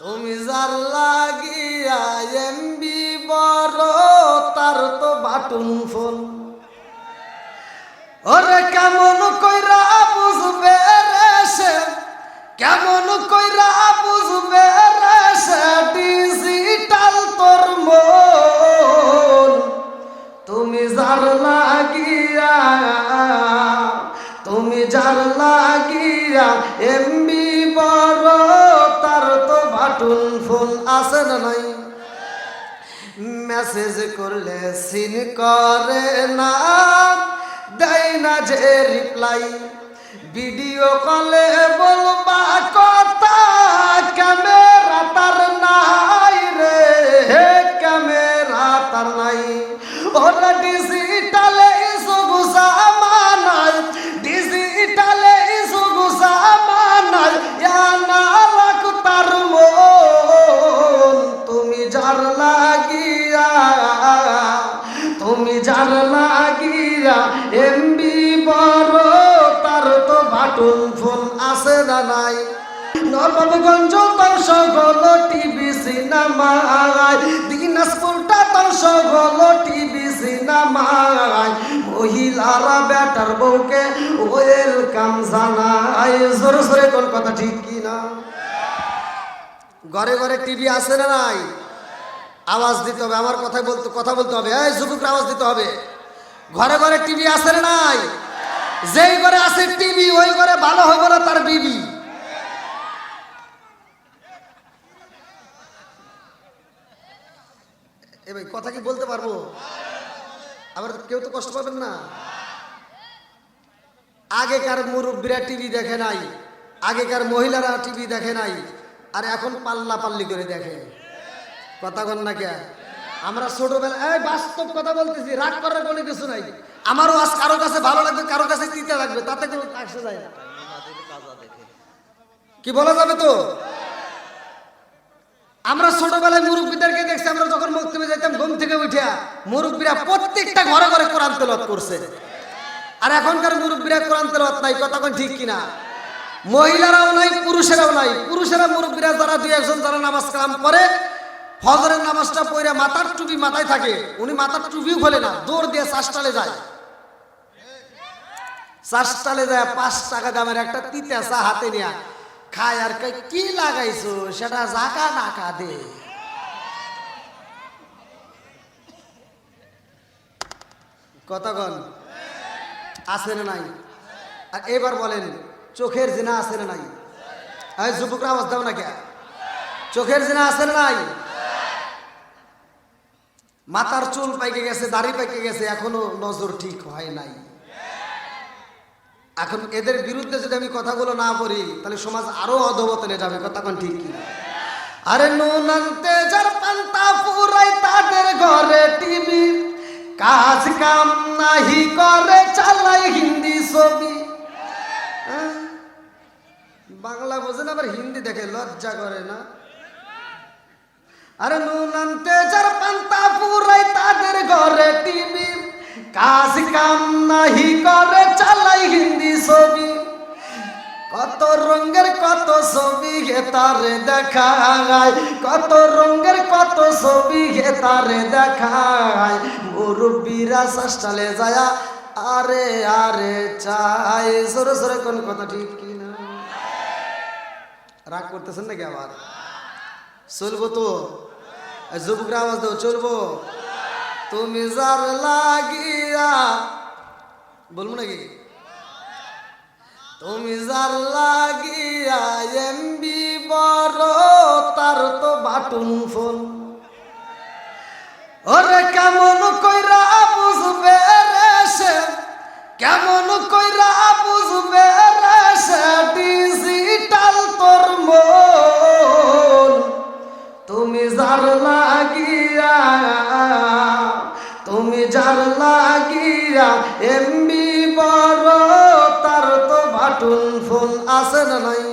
তুমি যার লাগিয়া এমবি বড়, তার তো বাটুন ফোন ওরে কেমন কইরা বুঝবে রে সে? কেমন আছে না নাই। মেসেজ করলে সিন করে না, দেয় না যে রিপ্লাই ভিডিও কলে বলবা, কথা ক্যামেরা তার নাই রে ক্যামেরা তার নাই। ওরা ডিজিটালে সিনেমায় দিনাজপুরটা দর্শক হলো টিভি সিনেমায় মহিলারা বেটার বউকে ওয়েলকাম জানায়। জোরে জোরে কোন কথা ঠিক কি না ঘরে ঘরে টিভি আছে না নাই? আওয়াজ দিতে হবে, আমার কথাই বলতে কথা বলতে হবে। এই যুবকরা আওয়াজ দিতে হবে। ঘরে ঘরে টিভি আছে না নাই? যেই ঘরে আছে টিভি, ওই ঘরে ভালো হবে না তার বিবি? এ ভাই কথা কি বলতে পারব? আবার কেউ তো কষ্ট পাবেন না। আগেকার মুরব্বীরা টিভি দেখে নাই আগেকার মহিলারা টিভি দেখে নাই আর এখন পাল্লা পাল্লি করে দেখে। কথা কন না কে? আমরা ছোটবেলা এই বাস্তব কথা বলতেছি রাগ করার কোনো কিছু নাই। আমারও আজ কারও কাছে ভালো লাগবে কারও কাছে তিতে লাগবে তাতে কোনো আসে যায় না। কি বলা যাবে তো? আমরা ছোটবেলায় মুরব্বীদেরকে দেখছি, আমরা যখন মক্তবে যেতাম ঘুম থেকে উঠিয়া মুরব্বীরা প্রত্যেকটা ঘরে ঘরে কোরআন তেলত করছে। আর এখনকার মুরব্বীরা কোরআন তেলত নাই কোন ঠিক কিনা? মহিলারাও নাই, পুরুষেরাও নাই। পুরুষেরা মুরব্বীরা যারা দুই একজন যারা নামাজ কালাম করে, ফজরের নামাজটা পড়ে মাথার টুপি মাথায় থাকে, উনি মাথার টুপিও খোলে না, দৌড় দিয়ে চাষটালে যায়। চাষটালে যায়, পাঁচ টাকা দামের একটা তিতা চা হাতে নিয়ে। খায় আর কি লাগাইছো? সেটা জাকা নাকা দে কতক্ষণ? আছে না নাই? আর এবার বলেন, চোখের জিনা আছে না নাই? এই যুবকরা দাও না কে? চোখের জিনা আছে না নাই? মাথার চুল পাইকে গেছে, দাড়ি পাইকে গেছে, এখনও নজর ঠিক হয় নাই। এখন এদের বিরুদ্ধে যদি আমি কথাগুলো না বলি, তাহলে সমাজ আরও অধবতনে যাবে, কথা কোন ঠিক কি আরে নুন আনতে যার পান্তা পুরাই তাদের ঘরে টিভি, কাজ কাম নাহি করে চালাই হিন্দি ছবি। হ্যাঁ? বাংলা বোঝে না, আবার হিন্দি দেখে লজ্জা করে না? আরে নুন আনতে যার পান্তা পুরাই তাদের ঘরে টিভি, কাজ কাম নাহি করে চালাই হিন্দি ছবি? কত রঙের, কত ছবি গে তারে দেখায়? কত রঙের, কত ছবি গে তারে দেখায়? মুরব্বীরা শাসটালে যায় আরে আরে চাই সরে সরে কোন কথা, ঠিক কি না? রাগ করতেছেন নাকি আবার? চলবো তো? যুবকরা আওয়াজ দাও, চলবো? তুমি যার লাগিয়া, বলব নাকি? তুমি যার লাগিয়া এমবি বড়, তার তো বাটুন ফোন ওরে কেমন কইরা বুঝবে রে সে? কেমন কইরা বুঝবে রে সে? ডিজিটাল তোর মন। তুমি যার লাগিয়া, তুমি যার লাগিয়া এমবি আছে না নাই।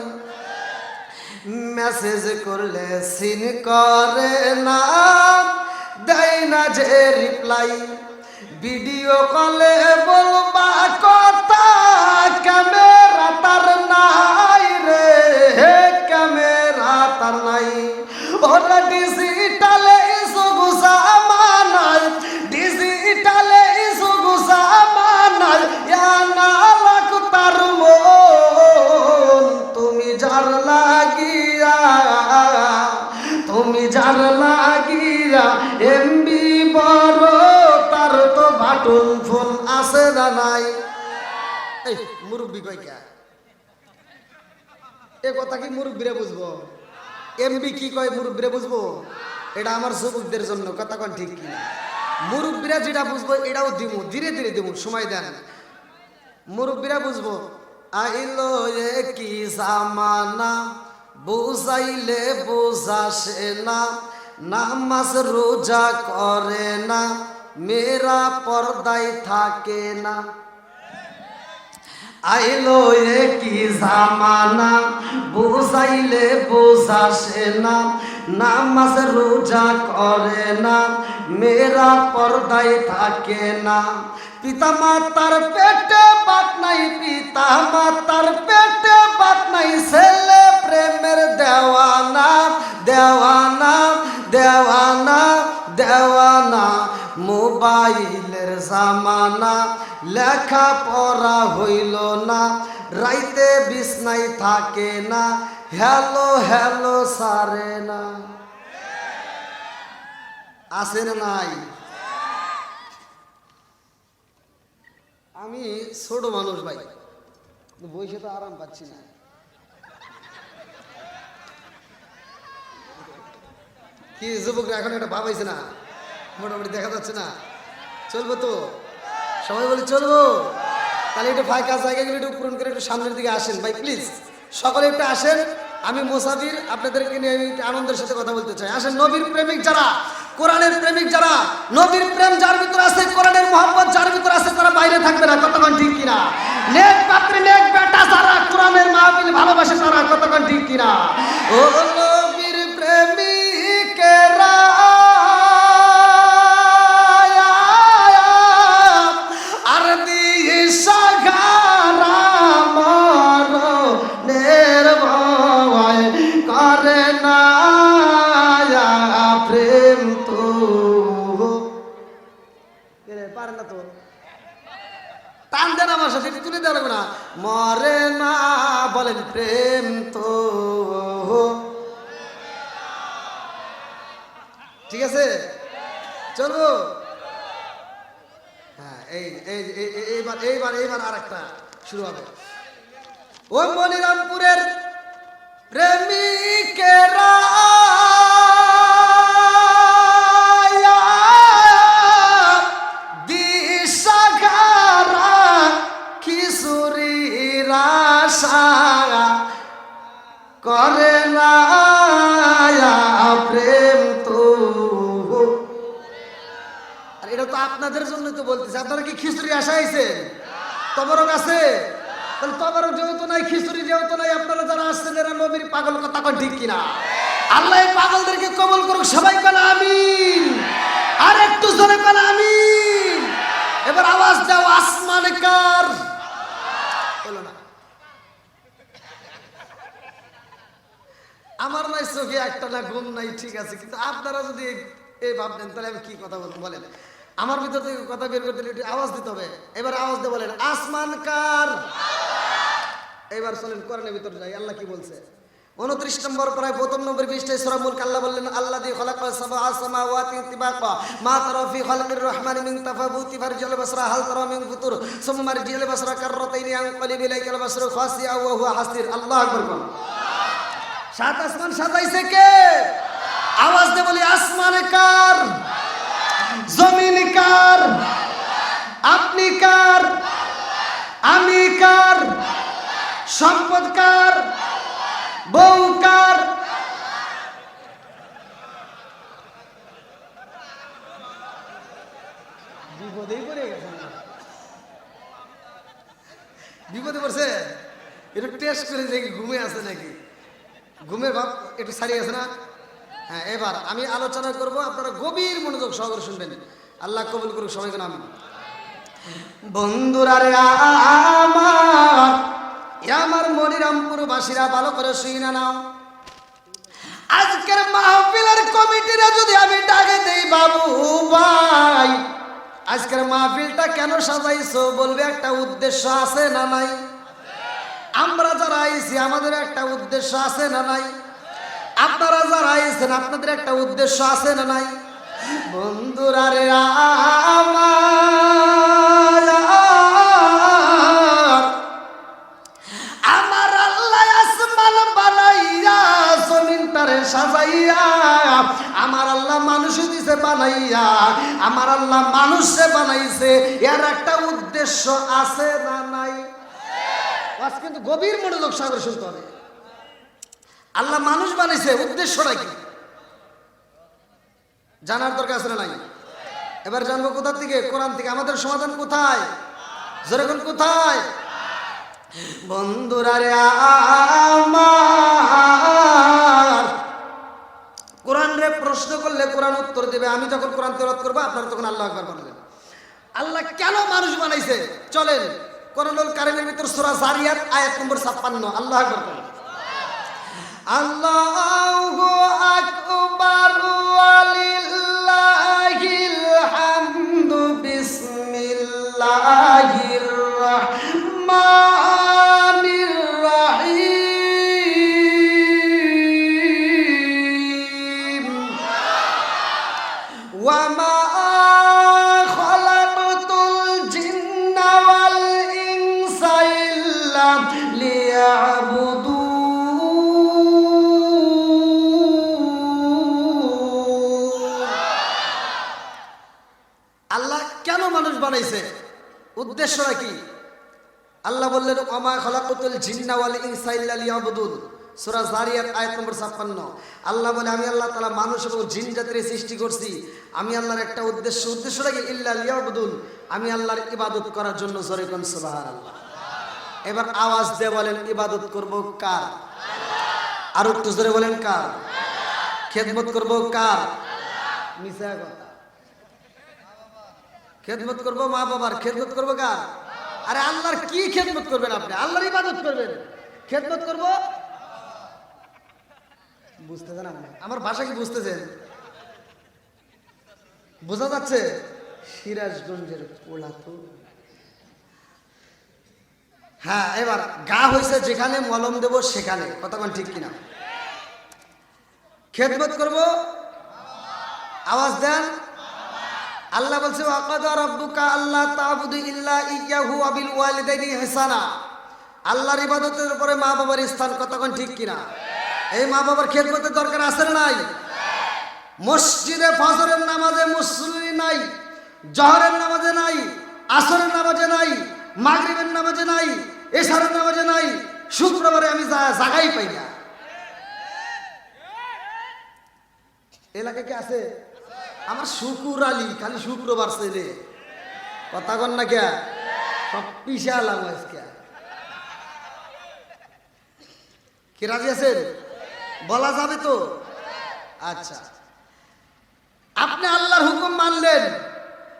মেসেজ করলে সিন করে না। দেয় না যে রিপ্লাই ভিডিও কলে বলবা কথা। নাই। এই, মুরব্বী কয় কে? এ কথা কি মুরব্বীরা বুঝব? এমবি কি কয় মুরব্বীরা বুঝব? এটা আমার যুবকদের জন্য, কথা কন ঠিক কি মুরব্বীরা যেটা বুঝব, এটাও দিমু, ধীরে ধীরে দিমু, সময় দেন। মুরব্বীরা বুঝব, আইলো কি জামানা, বুঝাইলে বুঝাসে না, নামাজ রোজা করে না। মেরা পর্দায় থাকে না। আইলো এ কি জামানা, বুঝাইলে বুঝাসে না। নামাজ রোজা করে না, মেরা পর্দায় থাকে না। পিতা মাতার পেটে বাত নাই পিতা মাতার পেটে বাত নাই, ছেলে প্রেমের দেওয়ানা দেওয়ানা দেওয়ানা দেওয়ানা। মোবাইলের জামানা লেখা পড়া হইল না, রাইতে বিছনাই থাকে না, হ্যালো হ্যালো সারে না। আছে না নাই? আমি ছোট মানুষ ভাই বসে তো আরাম পাচ্ছি না। কি যুবকরা এখন এটা ভাবাইছে না? মোটামুটি দেখা যাচ্ছে না? চলবো তো? সবাই বলে চলবো? তাহলে একটু ফাঁকা জায়গাগুলো একটু পূরণ করে একটু সামনের দিকে আসেন। ভাই প্লিজ সকলে একটু আসেন। আমি মোসাফির, আপনাদেরকে নিয়ে আমি আনন্দের সাথে কথা বলতে চাই। আসেন, নবীর প্রেমিক যারা, কোরআনের প্রেমিক যারা, নবীর প্রেম যার ভিতর আছে, কোরআনের মোহাম্মদ যার ভিতর আছে, তারা বাইরে থাকবে না। কতক্ষণ ঠিক কিনা? নেক পাত্রে, নেক বেটা যারা, কোরআনের মাহফিল জন্য তো বলতেছে, আপনারা কি খিচুড়ি আসা আইছেন তবরক আছে? তাহলে তবরক যেহেতু নাই, খিচুড়ি যেহেতু নাই, আপনারা যারা আসছেন, এরা নবীর পাগল কথা কন ঠিক কিনা? আল্লাহ পাগলদেরকে কবল করুক, সবাই কেন আমিন। আর একটু জোরে কেন আমিন। এবার আওয়াজ দাও, আসমান কার? আমার নাই, চোখে একটা না, ঘুম নাই, ঠিক আছে, কিন্তু আপনারা যদি এই ভাবলেন তাহলে আমি কি কথা বলব, বলেন। আমার ভিতর থেকে কথা বের করতে একটু আওয়াজ দিতে হবে। এবার আওয়াজ দিয়ে বলেন, আসমান কার? এবার চলেন কোরআনের ভিতর যাই, আল্লাহ কি বলছে? উনত্রিশ নম্বর প্রায় প্রথম নম্বর বিশটাই সরামুল আল্লাহ বললেন আল্লাহ দিয়ে খলাক সাবা আসমা মা তরফি খলকির রহমান মিন তাফাবুতি ফারজাল বাসরা, হাল তরা মিন ফুতুর সুম্মার জিল বাসরা কাররাতাইনি আন কলিবি হুয়া হাসির। আল্লাহ আকবার সাত আসমান সাজাইছে কে? আওয়াজ দে বলি, আসমান কার? জমিন কার? আপনি কার? আমি কার? সম্পদ কার? বউ কার? বিপদেই পড়ে বিপদে পড়ছে? একটু টেস্ট করে দেখি, ঘুমে আছে নাকি? ঘুমের ভাব একটু সারিয়ে আছে না? হ্যাঁ এবার আমি আলোচনা করব, আপনারা গভীর মনোযোগ সহকারে শুনবেন। আল্লাহ কবুল করুক সবাইকে নাম বন্ধুরা রে, আমার আমার মনিরামপুর বাসীরা ভালো করে শুই না নাও। আজকের মাহফিলের কমিটিরা যদি আমি ডাকে দেই, বাবু ভাই, আজকের মাহফিলটা কেন সাজাইছো, বলবে একটা উদ্দেশ্য আছে না নাই? আমরা যারা আইছি, আমাদের একটা উদ্দেশ্য আছে না নাই? আপনারা যারা আইছেন আপনাদের একটা উদ্দেশ্য আছে না নাই? বন্ধুরা রে আমার আল্লাহ আসমান বানাইয়া, জমিনটারে সাজাইয়া, আমার আল্লাহ মানুষ দিছে বানাইয়া, আমার আল্লাহ মানুষে বানাইছে, এর একটা উদ্দেশ্য আছে না নাই? আজ কিন্তু গভীর মনোযোগ সাগর শুনতে হবে। আল্লাহ মানুষ বানাইছে, উদ্দেশ্যটা কি? জানার দরকার আছে নাই? এবার জানব কোথা থেকে? কোরআন থেকে। আমাদের সমাধান কোথায়? যেরকম কোথায়? বন্ধুরা রে কোরআন রে প্রশ্ন করলে কোরআন উত্তর দেবে। আমি যখন কোরআন তেলাওয়াত করব, আপনারা তখন আল্লাহ আকবার বলবেন আল্লাহ কেন মানুষ বানাইছে? চলেন, কোরআনুল কারিমের ভিতর সূরা জারিয়াত, আয়াত নম্বর 56 আল্লাহ আকবার বলেন আল্লাহু আকবার বানাইছে। উদ্দেশ্যটা কি? আল্লাহ বললেন অমা খলাকুতুল জিন্না ওয়াল ইনসা ইল্লা লিয়াবুদুন। সূরা জারিয়াত আয়াত নম্বর 56 আল্লাহ বলে, আমি আল্লাহ তাআলা মানুষ এবং জিন জাতির সৃষ্টি করছি। আমি আল্লাহর একটা উদ্দেশ্য। উদ্দেশ্য কি? ইল্লা লিয়াবুদুন। আমি আল্লাহর ইবাদত করার জন্য জোরে কোন, সুবহানাল্লাহ। এবার আওয়াজ দিয়ে বলেন, ইবাদত করব কার? আর একটু জোরে বলেন, কার? খেদমত করব কার? মিছা কথা। খেদমত করব মা বাবার, খেদমত করব কার? আরে আল্লাহর কি খেদমত করবেন আপনি? আল্লাহর ইবাদত করবেন। খেদমত করব? বুঝতেছেন আপনি? আমার ভাষা কি বুঝতেছেন? বোঝা যাচ্ছে সিরাজগঞ্জের পোলা তো হ্যাঁ এবার গা হয়েছে যেখানে, মলম দেব সেখানে। কতক্ষণ ঠিক কিনা? খেদমত করব? আওয়াজ দেন। আল্লাহ বলছে আল্লাহ আল্লাহর ইবাদতের উপরে মা বাবার স্থান কতক্ষণ ঠিক কিনা? এই মা বাবার খেদমতের দরকার আছে নাই? মসজিদে ফজরের নামাজে মুসল্লি নাই, জহরের নামাজে নাই, আসরের নামাজে নাই, মাগরিবের নামাজে নাই, এশারের নামাজে নাই, শুক্রবারে আমি জাগাই পাই না। এলাকায় কি আছে? আমার শুকুর আলী, খালি শুক্রবার ছেলে কথা কন না কে সব পিছে আলাম আজকে। রাজি আছেন? বলা যাবে তো? আচ্ছা। আপনি আল্লাহর হুকুম মানলেন।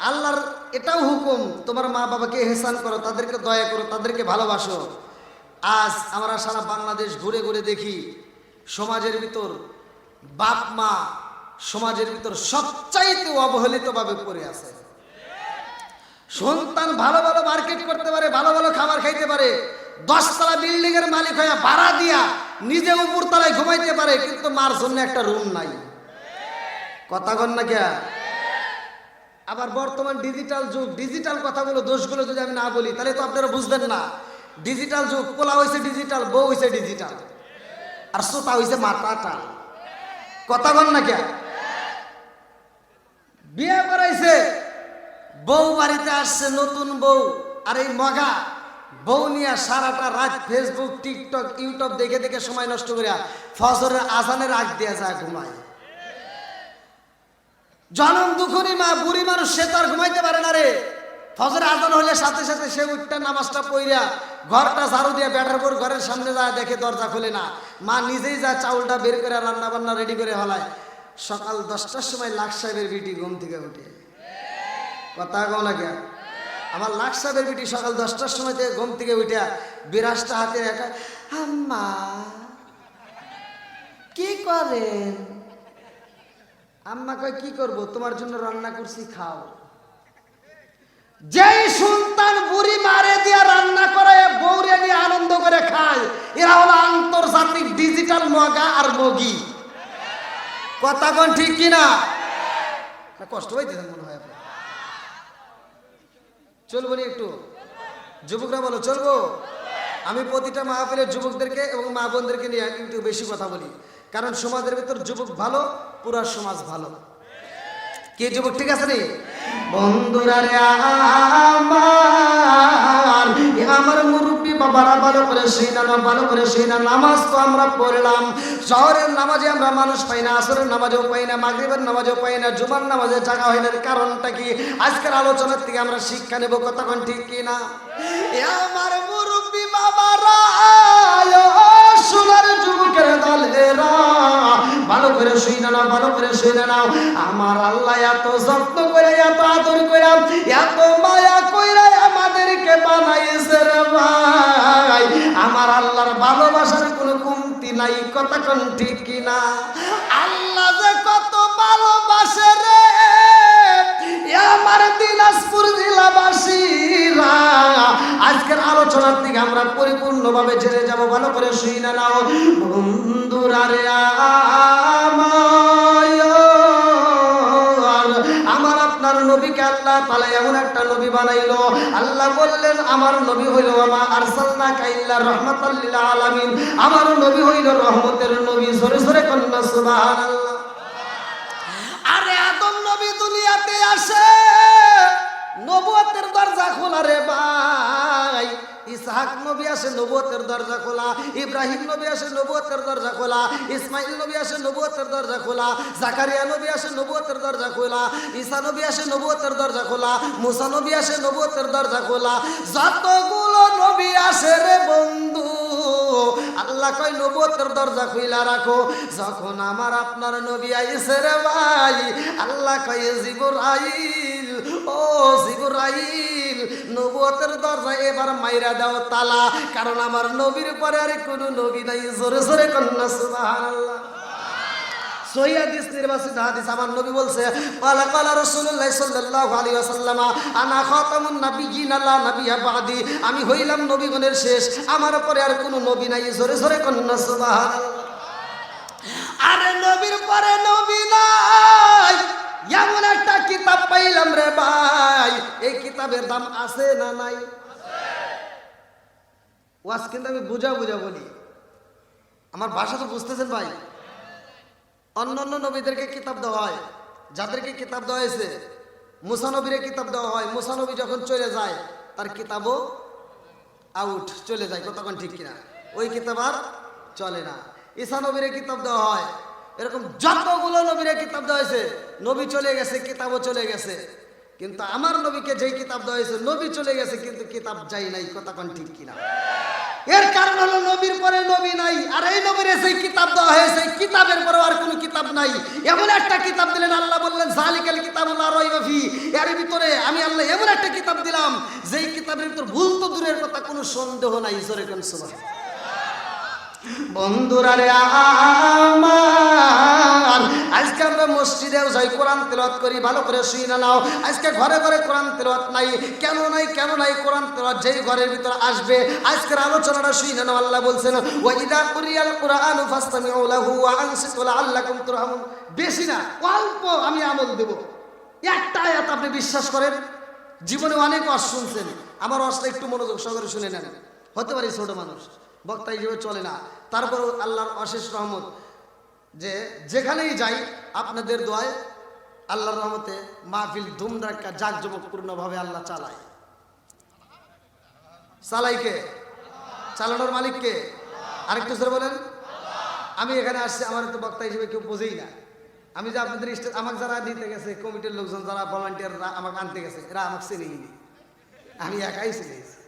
আল্লাহর এটাও হুকুম, তোমার মা বাবাকে এহসান করো, তাদেরকে দয়া করো, তাদেরকে ভালোবাসো। আজ আমরা সারা বাংলাদেশ ঘুরে ঘুরে দেখি, সমাজের ভিতর বাপ মা সমাজের ভিতর সবচাইতে অবহেলিতভাবে পড়ে আছে। সন্তান ভালো ভালো মার্কেট করতে পারে, ভালো ভালো খাবার খাইতে পারে, দশতলা বিল্ডিং এর মালিক হয়ে ভাড়া দিয়া নিজে উপর তলায় ঘুমাইতে পারে, কিন্তু মার জন্য একটা রুম নাই। কথা কন না কে? আবার বর্তমান ডিজিটাল যুগ ডিজিটাল কথাগুলো, দোষগুলো যদি আমি না বলি, তাহলে তো আপনারা বুঝবেন না। ডিজিটাল যুগ, পোলা হয়েছে ডিজিটাল বউ হয়েছে ডিজিটাল আর শ্রোতা হয়েছে মাথাটা। কথা বল না কে? বিয়ে করাইছে। বউ বাড়িতে আসছে নতুন বউ আর এই মগা। বউ নিয়ে সারাটা রাত ফেসবুক টিকটক ইউটিউব দেখে দেখে সময় নষ্ট করিয়া ফজরের আজানের আগ দিয়ে যায় ঘুমায়। জনম দুখুনি মা, বুড়ি মানুষ, সে তো আর ঘুমাইতে পারে না রে। ফজর আজান হলে সাথে সাথে সে উঠটা, নামাজটা পইরা ঘরটা ঝাড়ু দিয়ে ব্যাটার পর ঘরের সামনে যায়, দেখে দরজা খোলে না। মা নিজেই যায় চাউলটা বের করে রান্না বান্না রেডি করে হলায়। সকাল দশটার সময় লাখ সাহেবের বিটি ঘুম থেকে উঠে। কথা কও না কে আমার লাখ সাহেবের বিটি সকাল দশটার সময় থেকে ঘুম থেকে উঠে বিরাজটা হাতে একা আম্মা, কি করেন? আম্মা কয়, কি করব? তোমার জন্য রান্না করছি, খাও। যেই সন্তান বুড়ি মারে দিয়া রান্না করে বৌরে নিয়ে আনন্দ করে খায়, এরা হলো আন্তর্জাতিক ডিজিটাল মগা আর মগি। কথা কোন ঠিক কিনা? কষ্ট হইতেছেন মনে হয় আপনার। চলবো নি একটু? যুবকরা বলো, চলবো? আমি প্রতিটা মাহফিলের যুবকদেরকে এবং মা বোনদেরকে নিয়ে একটু বেশি কথা বলি। কারণ সমাজের ভিতর যুবক ভালো, পুরা সমাজ ভালো। কে যুবক, ঠিক আছে রে বন্ধুরা রে আমার এ আমার মুরব্বী বাবারা ভালো করে সেই না ভালো করে সেই না, নামাজ তো আমরা পড়লাম। শহরের নামাজে আমরা মানুষ পাই না, আসরের নামাজেও পাই না, মাগরিবের নামাজেও পাই না, জুমার নামাজে জায়গা হয় না কারণটা কি? আজকের আলোচনার থেকে আমরা শিক্ষা নেব কতক্ষণ ঠিক কি না? আমার মুরব্বী বাবারা সোনার যুবকের দলেরা ভালো করে শুই না ভালো করে শুই না আমার আল্লাহ এত যত্ন করে, এত আদর করে, এত মায়া কইরা আমাদেরকে বানাইছে রে ভাই। আমার আল্লাহর ভালোবাসার কোনো কমতি নাই, কথা কোন ঠিক কিনা? আল্লাহ আলোচনার দিকে, আমরা পরিপূর্ণভাবে জেনে যাব, ভালো করে শুই না নাও। বন্ধুরা আমার আপনার নবীকে আল্লাহ এমন একটা নবী আল্লাহ বললেন নবী আলামিন। নবী হইল রহমতের নবী। সরে সরে কন্যা আরে নবী দরজা খোলা রে ভাই। ইসহাক নবী আসে নবুয়তের দরজা খোলা, ইব্রাহিম নবী আসে নবুয়তের দরজা খোলা ইসমাইল নবী আসে নবুয়তের দরজা খোলা, জাকারিয়া নবী আসে নবুয়তের দরজা খোলা, ঈসা নবী আসে নবুয়তের দরজা খোলা, মুসা নবী আসে নবুয়তের দরজা খোলা। যতগুলো নবী আসে রে বন্ধু, আল্লাহ কয় নবুয়তের দরজা খুইলা রাখো। যখন আমার আপনার নবী আইসে রে ভাই, আল্লাহ কয় জিবরাইল, ও জিবরাইল নবুয়তের দরজা এবার মাইরা দাও তালা, কারণ আমার নবীর পরে আর কোনো নবী নাই। জোরে জোরে কন্যা, সুবহানাল্লাহ। আমি হইলাম নবীগণের শেষ, আমার পরে আর কোনো নবী নাই। জোরে জোরে কন্যা, সুবহানাল্লাহ। আরে নবীর পরে নবী নাই। এমন একটা কিতাব পাইলাম রে ভাই। এই কিতাবের দাম আছে না নাই? ওয়াজ কিন্তু আমি বুঝা বুঝা বলি। আমার ভাষা তো বুঝতেছেন ভাই। অন্য অন্য নবীদেরকে কিতাব দেওয়া হয়। যাদেরকে কিতাব দেওয়া হয়েছে মুসানবীরে কিতাব দেওয়া হয়। মুসানবী যখন চলে যায়, তার কিতাবও আউট চলে যায়। কতক্ষণ ঠিক কিনা? ওই কিতাব আর চলে না। ঈসা নবীরে কিতাব দেওয়া হয়। এরকম যতগুলো নবীরে কিতাব দেওয়া হয়েছে, নবী চলে গেছে, কিতাবও চলে গেছে। কিন্তু আমার নবীকে যেই কিতাব দেওয়া হয়েছে, নবী চলে গেছে, কিন্তু কিতাব যাই নাই কতক্ষণ ঠিক কিনা? এর কারণ হলো নবীর পরে নবী নাই, আর এই নবীর সেই কিতাব দেওয়া হয়েছে কিতাবের পরে আর কোনো কিতাব নাই। এমন একটা কিতাব দিলেন, আল্লাহ বললেন জালিকাল কিতাবুল্লাহ রইবাফি এর ভিতরে আমি আল্লাহ এমন একটা কিতাব দিলাম, যেই কিতাবের ভিতর ভুল তো দূরের কথা, কোনো সন্দেহ নাই, জোরে কোন সুবহান বন্ধুরা আমার। আজকে আমরা যাই, কোরআন তেলাওয়াত করি, ভালো করে শুই না নাও। আজকে ঘরে ঘরে কোরআন তেলাওয়াত নাই, কেন নাই কেন নাই, কোরআন তেলাওয়াত যেই ঘরের ভিতর আসবে, আজকের আলোচনাটা শুই না নাও, আল্লাহ বলছেন, ওয়া ইদা কুরিয়াল কুরআন বেশি না, অল্প আমি আমল দেব। একটা আপনি বিশ্বাস করেন? জীবনে অনেক ওয়াজ শুনছেন। আমার ওয়াজটা একটু মনোযোগ সহকারে শুনে নেন। হতে পারি ছোট মানুষ। বক্তা হিসেবে চলে না। তারপরও আল্লাহর অশেষ রহমত যে যেখানেই যাই, আপনাদের দোয়ায় আল্লাহর রহমতে মাহফিল ধুমধাক্কা জাঁকজমকপূর্ণভাবে আল্লাহ চালায়। চালাইকে চালানোর মালিককে আরেকটু স্যার বলেন। আমি এখানে আসছি, আমার তো বক্তা হিসেবে কেউ বোঝেই না। আমি যে আপনাদের স্টেজ আমাকে যারা নিতে গেছে, কমিটির লোকজন, যারা ভলান্টিয়াররা আমাকে আনতে গেছে, এরা আমাকে চিনেইনি আমি একাই চিনেছি।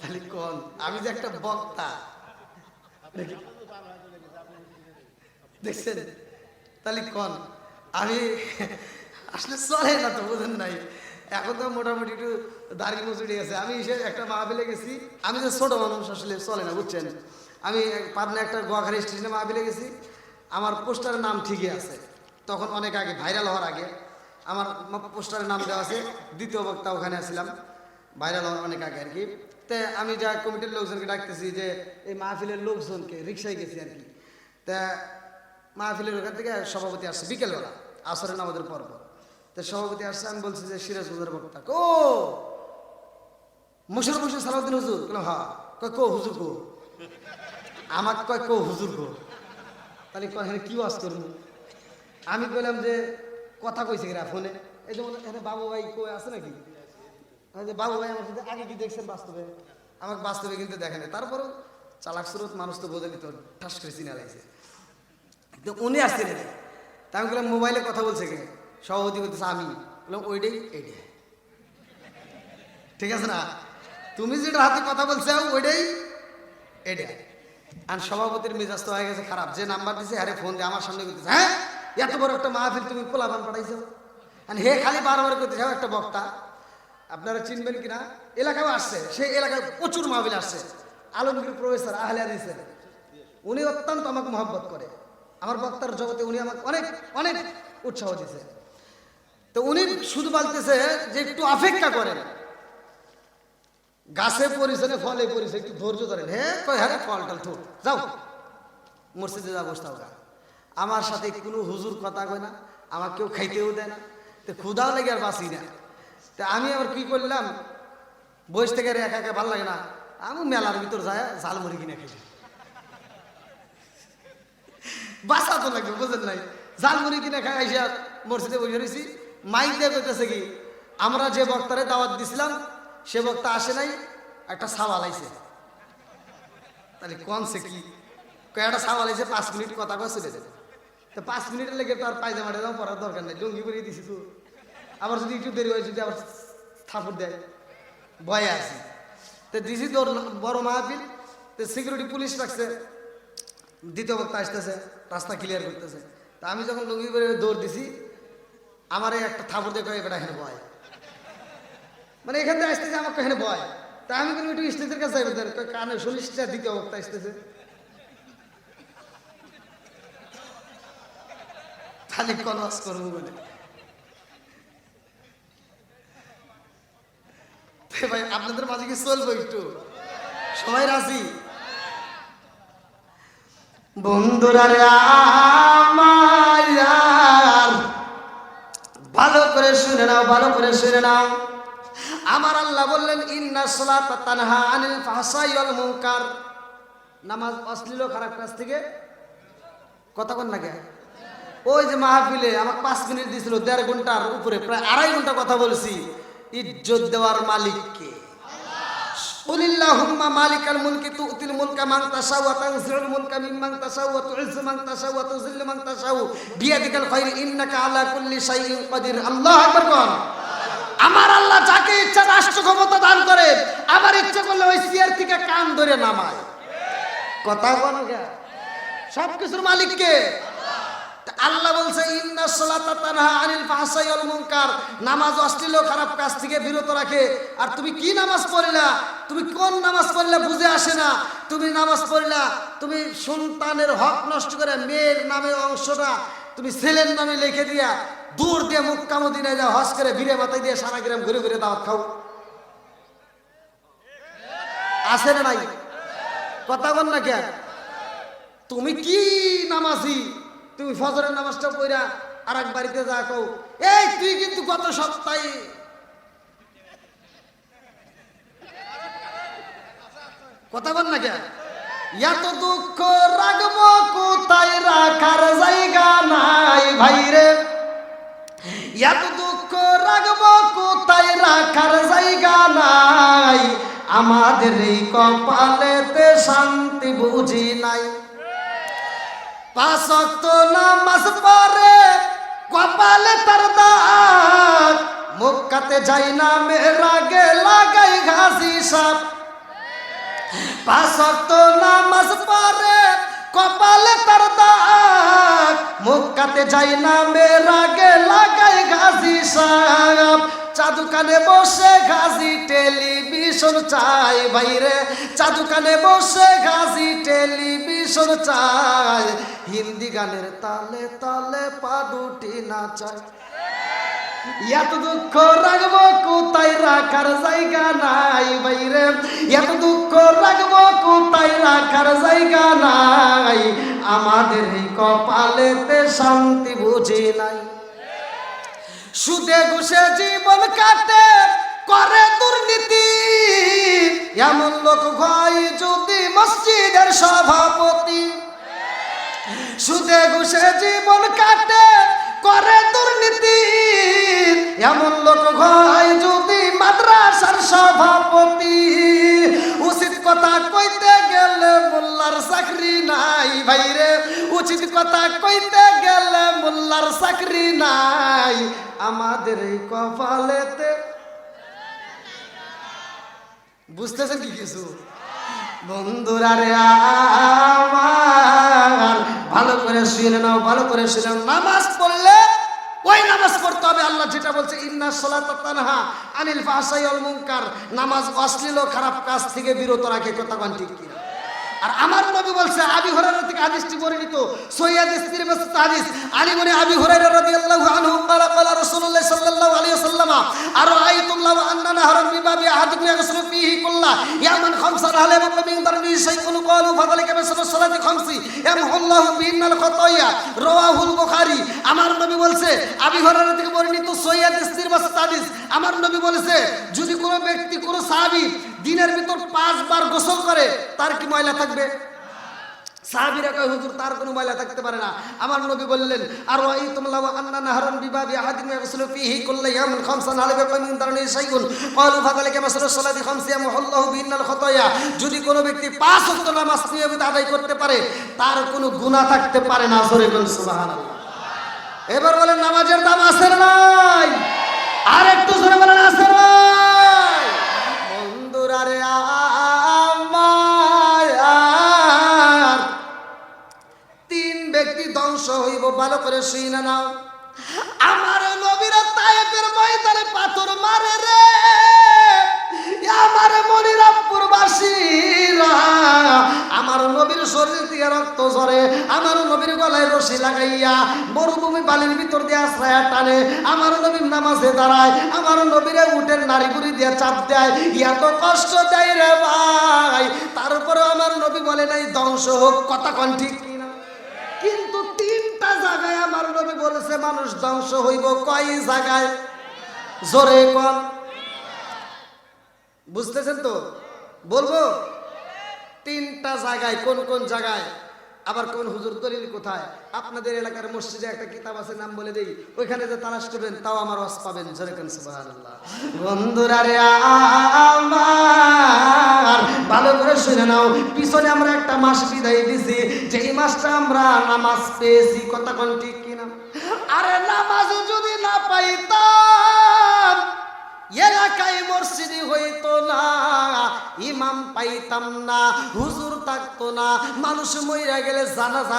তাহলে কোন? আমি যে একটা বক্তা। দেখছেন? তাহলে কোন? আমি আসলে চলে না তো, বোঝেন নাই। এখন তো মোটামুটি একটু দাড়ি মুচুড়ে গেছে আমি একটা মাহফিলে গেছি। আমি যে ছোট মানুষ, আসলে চলে না, বুঝছেন? আমি পাবনা একটা গোয়াখালী স্টেশনে মাহবিলে গেছি। আমার পোস্টারের নাম ঠিকই আছে। তখন অনেক আগে ভাইরাল হওয়ার আগে। আমার পোস্টারের নাম দেওয়া আছে। দ্বিতীয় বক্তা ওখানে আসছিলাম ভাইরাল হওয়ার অনেক আগে আর কি। আমি যা কমিটির লোকজনকে ডাকতেছি যে এই মাহফিলের লোকজনকে রিক্সায় গেছি আর কি। তা মাহফিলের ওখান থেকে সভাপতি আসছে বিকেলবেলা, আসরের নামাজের পর পর তো সভাপতি আসছে, আমি বলছি যে, সিরাজ হুজুর বক্তা। কো? মুশার বসে সালাউদ্দিন হুজুর? বললাম হ্যাঁ। কয়, কো হুজুর কো আমাকে কয়, কো হুজুর কো তাহলে কয় হ্যাঁ কি ওয়াজ করব? আমি বললাম যে, কথা কইছে কিনা ফোনে। এই যেমন এখানে বাবু ভাই কই, আছে নাকি? বাবু ভাই আমার সাথে আগে কি দেখছেন বাস্তবে? আমাকে বাস্তবে কিন্তু দেখেনি তারপরেও চালাক স্রোত মানুষ তো বোঝেনি তো, ঠাস করে চিনা লাগছে তো উনি আসছিলেন। তা আমি বললাম, মোবাইলে কথা বলছে কে? সভাপতি বলতেছে, আমি। বললাম, ওইটাই, এইটাই। ঠিক আছে না? তুমি যেটা হাতে কথা বলছো ওইটাই এটা আর সভাপতির মেজাজ তো হয়ে গেছে খারাপ। যে নাম্বার দিছে, আরে ফোন দিয়ে আমার সামনে করতেছে হ্যাঁ? এত বড় একটা মাহফিল তুমি পোলাপান পাঠাইছো? আর হে খালি বারবার করতেছে একটা বক্তা। আপনারা চিনবেন কিনা? এলাকাও আসছে, সেই এলাকায় প্রচুর মাহফিল আসছে। আলমগীর প্রফেসর আহলে হাদিসের উনি অত্যন্ত আমাকে মহব্বত করে। আমার বক্তার জগতে উনি আমাকে অনেক অনেক উৎসাহ দিছে তো উনি শুধু বলতেছে যে একটু অপেক্ষা করেন। গাছে পরিছে না ফলে পরিচয় একটু ধৈর্য ধরেন। হ্যাঁ কয় হ্যাঁ ফল টল থো যাও। মসজিদে যা আমার সাথে কোনো হুজুর কথা কয় না আমার কেউ খাইতেও দেয় না। তো ক্ষুদাও লেগে আর বাঁচি না। তা আমি আবার কি করলাম? বয়স থেকে একা একা ভালো লাগে না। আমি মেলার ভিতর যায় ঝালমুড়ি কিনে খেলি। বাসা তো লাগবে বুঝেন নাই? ঝালমুড়ি কিনে খাই আইসা মসজিদে বসে রয়েছি মাইক দিয়ে কইতেছে কি, আমরা যে বক্তারে দাওয়াত দিছিলাম, সে বক্তা আসে নাই, একটা সাওয়াল আইছে। তাহলে কোন সে কি? কয়েকটা সাওয়াল আইছে, পাঁচ মিনিট কথা কয়ে চলে যাবে তো পাঁচ মিনিটের লেগে তো আর পায়জামাটা পড়ার দরকার নাই জঙ্গি পরিয়ে দিছি তো। আবার যদি একটু দেরি হয়, যদি আবার থাপুর দেয়, ভয়ে আছি। তো দিছি তোর বড় মাহফিল। তো সিকিউরিটি পুলিশ রাখছে। দ্বিতীয় বক্তা আসতেছে, রাস্তা ক্লিয়ার করতেছে। তা আমি যখন লুঙ্গি পরে দৌড় দিছি, আমার একটা থাপুর দিয়ে এটা এখানে বয় মানে এখান থেকে আসতেছে আমার এখানে বয় তা আমি কিন্তু একটু স্টেজের কাছে কানে শুনিসটা দ্বিতীয় বক্তা আসতেছে। খালি কনভাস করব বলে তো ভাই আপনাদের মাঝে কি চলবো একটু? সবাই রাজি? বন্ধুরা আমার ভালো করে শুনে নাও, ভালো করে শুনে নাও। আমার আল্লাহ বললেন, ইন্না সালাতা তানহা আনিল ফাহশাই ওয়াল মুনকার। নামাজ অশ্লীল খারাপ কাজ থেকে? কোন লাগে ওই যে মাহফিলে আমাকে পাঁচ মিনিট দিয়েছিল দেড় ঘণ্টার উপরে, প্রায় আড়াই ঘণ্টা কথা বলছি। ইজ্জত দেওয়ার মালিককে قل اللهم مالك الملك تؤتي الملك من تشاء وتنزع الملك ممن تشاء وتعز من تشاء وتذل من تشاء بيدك الخير انك على كل شيء قدير الله اكبر কোন আমার আল্লাহ যাকে ইচ্ছা রাষ্ট্র ক্ষমতা দান করে আবার ইচ্ছা করলে ওই চেয়ার থেকে কান ধরে নামায় কথা বলো কে সব কিছুর মালিককে তা আল্লাহ বলছে, ইন্না সালাতা তানহা আনিল ফাহশাই ওয়াল মুনকার। নামাজ অশ্লীল খারাপ কাজ থেকে বিরত রাখে। আর তুমি কি নামাজ পড়িলা তুমি কোন নামাজ পড়লে বুঝে আসে না? তুমি নামাজ পড়িলা তুমি সন্তানের হক নষ্ট করে মেয়ের নামে অংশটা তুমি ছেলের নামে লিখে দিয়া দূর দিয়ে মক্কা মদিনায় যাও, হজ করে ভিড়ে মাথায় দিয়ে সারা গ্রাম ঘুরে ঘুরে দাওয়াত খাও। আছে না নাই? কথা বল না কে তুমি কি নামাজি? তুমি ফজরের নামাজটা পড়া আর এক বাড়িতে যা কও, এই, তুই কিন্তু গত সপ্তাহে কথা বল না কে? এত দুঃখ রাখব কোথায়? রাখার জায়গা নাই ভাইরে এত দুঃখ রাখব কোথায়? রাখার জায়গা নাই। আমাদের এই কপালেতে শান্তি বুঝি নাই। পাঁচ অক্ত নামাজ পরে কপালে তার দাগ। মুখাতে যাই না মেরাগে লাগাই ঘাসি সাপ। পাঁচ অক্ত নামাজ পরে কপালে তার দাগ। মুখাতে যাই না মেরাগে লাগাই ঘাসি সাপ। চাদুকানে বসে গাজি টেলিভিশন চাই বাইরে চাদুকানে বসে গাজি টেলিভিশন চাই। হিন্দি গানের তালে তালে পাদুটি নাচাই। এত দুঃখ রাখব কোথায় রাখার জায়গা নাই বাইরে এত দুঃখ রাখব কোথায় রাখার জায়গা নাই। আমাদের কপালেতে শান্তি বুঝি নাই। সুদে ঘুষে জীবন কাটে, করে দুর্নীতি। এমন লোক ভাই যদি মসজিদের সভাপতি। সুদে ঘুষে জীবন কাটে, করে দুর্নীতি। এমন লোক ভাই যদি মাদ্রাসার সভাপতি। উচিত কথা কইতে গেলে মোল্লার চাকরি নাই ভাইরে। উচিত কথা কইতে গেলে মোল্লার চাকরি নাই। আমাদের এই কপালেতে। বুঝতেছেন কি কিছু? বন্ধুরা রে আমার, ভালো করে শুনে নাও, ভালো করে শুনে নামাজ পড়লে ওই নামাজ পড়তে হবে, আল্লাহ যেটা বলছে, ইন্না সোলাতানহা তানহা আনিল ফাহসাই অল মুনকার। নামাজ অশ্লীল খারাপ কাজ থেকে বিরত রাখে, কথা ঠিক কিনা আর আমার নবী বলছে আবি হুরায়রা থেকে হাদিসটি বর্ণিত সৈয়দ ইসতির মাসুদ হাদিস আলী বনে আবি হুরায়রা রাদিয়াল্লাহু আনহু قال قال رسول الله صلى الله عليه وسلم ارايتم لو ان نهرا بباب احدكم يغسل فيه كل يوم خمسا هل يبقى من دربه شيء قالوا فذلك مثل الصلاه خمس يمحو الله بهن الخطايا رواه البخاري আমার নবী বলছে আবি হুরায়রা থেকে বর্ণিত সৈয়দ ইসতির মাসুদ হাদিস আমার নবী বলেছে যদি কোনো ব্যক্তি কোনো সাহাবী দিনের ভিতর পাঁচবার গোসল করে, তার কি ময়লা থাকবে? তার কোনো ময়লা থাকতে পারে না। আমার নবী বললেন, আর আন্না যদি কোনো ব্যক্তি পাঁচ ওয়াক্ত নামাজ নিয়মিত আদায় করতে পারে, তার কোনো গুনাহ থাকতে পারে না। জোরে সুবহানাল্লাহ। এবার বলেন, নামাজের দাম আছে নাই? আর একটু জোরে বলেন, আছে ভালো করে শুই না নাও। আমার নবীরা তায়েফের ময়দানে পাথর মারে রে। আমার মনিরামপুর বাসীরা আমার নবীর শরীর দিয়ে রক্ত ঝরে, আমার নবীর গলায় রশি লাগাইয়া মরুভূমি বালির ভিতর দিয়ে আশ্রয়া টানে, আমার নবীর নামাজে দাঁড়ায়, আমার নবীরে উঠের নারী গুড়ি দিয়ে চাপ দেয়। এত কষ্ট দেয় রে ভাই তারপরে আমার নবী বলে নাই, ধ্বংস হোক, কথা কন ঠিক কিন্তু তিনটা জায়গায় আমার নবী বলেছে, মানুষ ধ্বংস হইব। কয় জায়গায়? জোরে কম বুঝতেছেন তো? বলব? তিনটা জায়গায়, কোন কোন জায়গায়? আবার কোন হুজুর, দলিল কোথায়? আপনাদের এলাকার মসজিদে একটা কিতাব আছে, নাম বলে দেই। ওইখানে যে তালাশ করবেন, তাও আমার ওয়াজ পাবেন। জোরেকান সুবহানাল্লাহ। বন্ধুরা রে আমার, ভালো করে শুনে নাও। পিছনে আমরা একটা মাস বিদায় দিছি। যেই মাসটা আমরা নামাজ পেয়েছি, কথা কোন ঠিক কিনা? আরে নামাজ যদি না পাইতাম এলাকায় না, ইমাম পাইতাম না, হুজুর থাকতো না, মানুষ মইরা গেলে জানাজা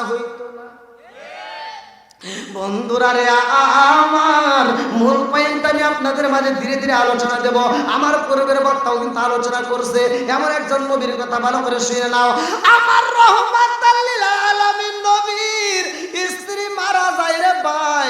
বন্ধুরা রে, আমার মূল পয়েন্ট আমি আপনাদের মাঝে ধীরে ধীরে আলোচনা দেব। আমার পূর্বের বক্তাও কিন্তু আলোচনা করছে। এমন একজন নবীর কথা ভালো করে শুনে নাও। আমার রহমান নবীর স্ত্রী মারা যায় রে ভাই।